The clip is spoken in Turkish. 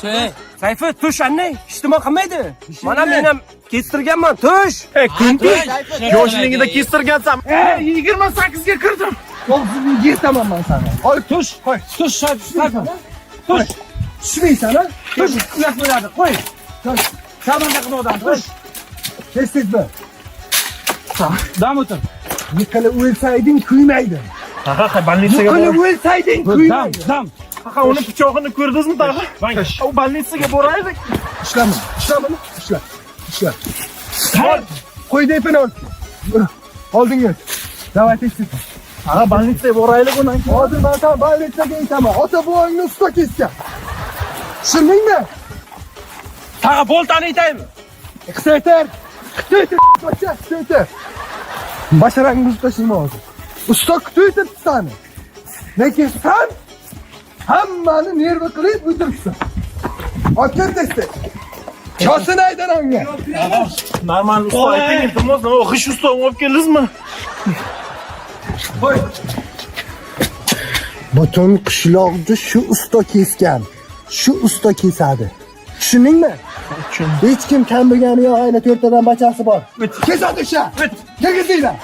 Şey. Sayfi tush anne. İştima qilmaydi. Mana men ham kestirganman. Tush. E kundush. Şey, Yoshligida kestirgansam. E 28 ga kirdim. Og'zini yirtaman men sana. Oy tush. Qo'y. Tush Sayfi. Tush. Tushmaysan ha? Tush. Uyoq bo'ladi. Qo'y. Tush. Shamanda qilib odam. Tush. Kesdikmi? Dam o'tir. Yiqilib o'lsayding kuymaydi. Aha, больницаga Yiqilib bor. o'lsayding kuymaydi. Dam. Kaka onun bıçağını gördünüz mü daha? Kaş. O balnisige boraydı. İşlem mi? İşlem mi? İşlem. İşlem. Sen. Koy deyip ne ol. Aldın gel. Devam et etsin. Aga balnisige boraylı bundan ki. Hadi ben sana balnisige geyim ama. Ota bu oyunu usta kesti. Şunun ne? Sana bol tane iteyim. E, kısa yeter. Kısa yeter. Kısa yeter. Başarangı usta şimdi oldu. Usta kutu yeter tane. Ne ki sen? Hammani nervi qilib o'tiribsan. Aka testi. Chosini aytan anga. Normal usta ayting, iltimos, nima g'ish usta olib keldingizmi? Qo'y. Butun qishloqni shu usta kesgan. Shu usta kesadi. Tushundingmi? Hech kim kam bo'lgani yo'q, ayni to'rttadan bachasi bor. Kesadi o'sha. Tegizinglar.